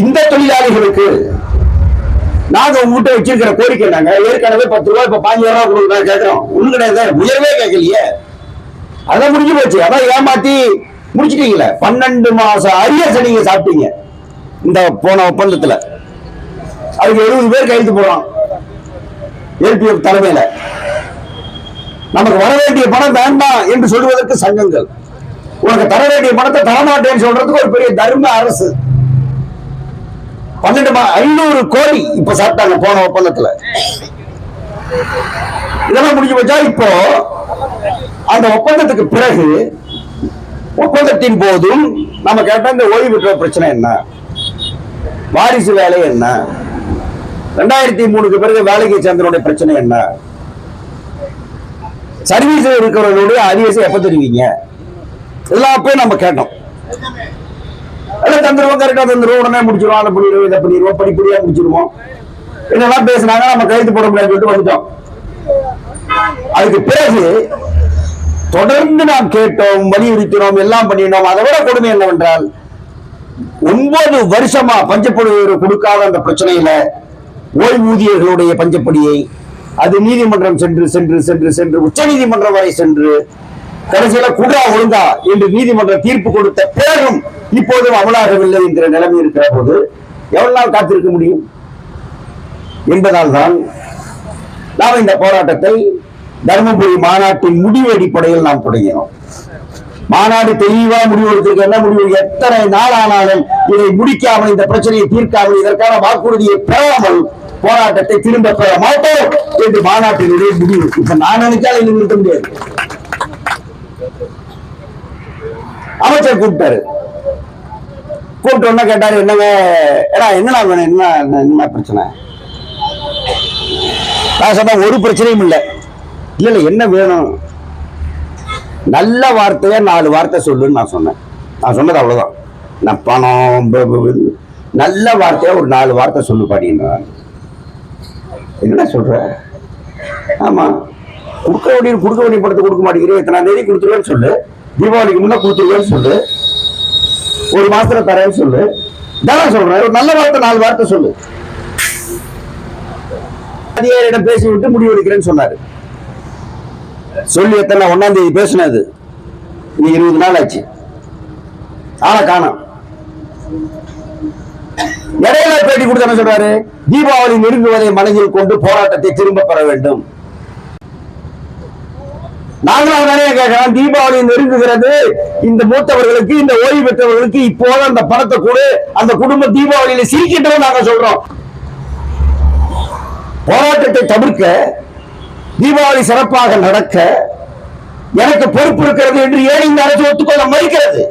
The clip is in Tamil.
இந்த தொழிலாளிகளுக்கு நாங்க உங்ககிட்ட வச்சிருக்கிற கோரிக்கை நாங்க ஏற்கனவே பத்து ரூபாய் இப்ப பாஞ்சு ரூபாய் கொடுக்குறோம் கேட்கிறோம் ஒண்ணு கிடையாது உயர்வே கேட்கலையே அதான் முடிஞ்சு போச்சு. அதான் ஏமாத்தி முடிச்சிட்டீங்களே. பன்னெண்டு மாசம் அரியர்ஸ் நீங்க சாப்பிட்டீங்க. இந்த போன ஒப்பந்தத்துல. அதுக்கு எழுபது பேர் கைது போறோம் எல்பிஎஃப் தலைமையில. நமக்கு வர வேண்டிய பணம் வேண்டாம் என்று சொல்வதற்கு சங்கங்கள். உனக்கு தர வேண்டிய பணத்தை தரமாட்டேன்னு சொல்றதுக்கு ஒரு பெரிய தர்ம அரசு. பன்னெண்டு ஐநூறு கோடி இப்ப சாப்பிட்டாங்க போன ஒப்பந்தத்துல. இதெல்லாம் முடிஞ்சு வச்சா இப்போ அந்த ஒப்பந்தத்துக்கு பிறகு ஒப்பந்தத்தின் போதும் நம்ம கேட்டா இந்த ஓய்வு பெற்ற பிரச்சனை என்ன? வாரிசு வேலை என்ன? ரெண்டாயிரத்தி மூணுக்கு பிறகு வேலைக்கு சேர்ந்தனுடைய பிரச்சனை என்ன? சர்வீஸ் இருக்கிறவர்களுடைய அரியசை எப்ப தெரிவிங்க? இதெல்லாம் நம்ம கேட்டோம். உடனே தந்துருவோம் கரெக்டா தந்துருவோம் உடனே முடிச்சிருவோம் அதை பண்ணிடுவோம் இதை பண்ணிடுவோம் படிப்படியா முடிச்சிருவோம். என்னெல்லாம் பேசினாங்க? நம்ம கைது போட முடியாது சொல்லிட்டு வந்துட்டோம். அதுக்கு பிறகு தொடர்ந்து நாம் கேட்டோம் வலியுறுத்தினோம் எல்லாம் பண்ணினோம் அதை விட கொடுமை என்னவென்றால் ஒன்பது வருஷமா பஞ்சப்படுவது கொடுக்காத அந்த பிரச்சனையில ஓய்வூதியர்களுடைய பஞ்சப்படியை அது நீதிமன்றம் சென்று சென்று சென்று சென்று உச்ச நீதிமன்றம் வரை சென்று கடைசியில குடா ஒழுங்கா என்று நீதிமன்ற தீர்ப்பு கொடுத்த பிறகும் இப்போதும் அமலாகவில்லை என்கிற நிலைமை இருக்கிற போது எவ்வளவு நாள் காத்திருக்க முடியும்? என்பதால் தான் நாம் இந்த போராட்டத்தை தருமபுரி மாநாட்டின் முடிவு அடிப்படையில் நாம் தொடங்கினோம். மாநாடு தெளிவா முடிவெடுத்திருக்க என்ன முடிவு? எத்தனை நாள் ஆனாலும் இதை முடிக்காமல் இந்த பிரச்சனையை தீர்க்காமல் இதற்கான வாக்குறுதியை பெறாமல் போராட்டத்தை திரும்ப பெற மாட்டோம் என்று மாநாட்டினுடைய முடிவு. இப்ப நான் நினைச்சால் இது நிறுத்த முடியாது. அமைச்சர் கூப்பிட்டாரு. கூப்பிட்ட உடனே கேட்டாரு என்னங்க? ஏடா என்னடா வேணும்? என்ன என்ன- என்ன பிரச்சனை? நான் சொன்னேன் ஒரு பிரச்சனையும் இல்லை. இல்லை இல்லை என்ன வேணும்? நல்ல வார்த்தையா நாலு வார்த்தை சொல்லுன்னு நான் சொன்னேன். நான் சொன்னது அவ்வளோதான் நான் பணம் நல்ல வார்த்தையாக ஒரு நாலு வார்த்தை சொல்லு பாடினான் என்ன சொல்ற? ஆமாம் கொடுக்க வேண்டிய கொடுக்க வேண்டிய படத்தை கொடுக்க மாட்டேங்கிறேன் எத்தனாம் தேதி கொடுத்துருவேன்னு சொல்லு. தீபாவளிக்கு முன்னே கொடுத்துருவேன்னு சொல்லு. ஒரு மாசத்துல தரேன்னு சொல்லு. தானே சொல்றேன். ஒரு நல்ல வார்த்தை நாலு வார்த்தை சொல்லு. அதிகாரியிடம் பேசி விட்டு முடிவெடுக்கிறேன்னு சொன்னாரு. சொல்லி எத்தனை ஒன்னாம் தேதி பேசினது. நீ இருபது நாள் ஆச்சு. ஆனா காணோம். இடையில பேட்டி கொடுத்து என்ன சொல்றாரு. தீபாவளி நெருங்குவதை மனதில் கொண்டு போராட்டத்தை திரும்ப பெற வேண்டும். நாங்களும் நிறைய கேட்கிறோம் தீபாவளி நெருங்குகிறது. இந்த மூத்தவர்களுக்கு இந்த ஓய்வு பெற்றவர்களுக்கு இப்போது அந்த பணத்தை கொடு. அந்த குடும்ப தீபாவளியில சிரிக்கட்டும் நாங்க சொல்றோம். போராட்டத்தை தவிர்க்க தீபாவளி சிறப்பாக நடக்க எனக்கு பொறுப்பு இருக்கிறது என்று ஏன் இந்த அரசு ஒத்துக்கொள்ள மறுக்கிறது.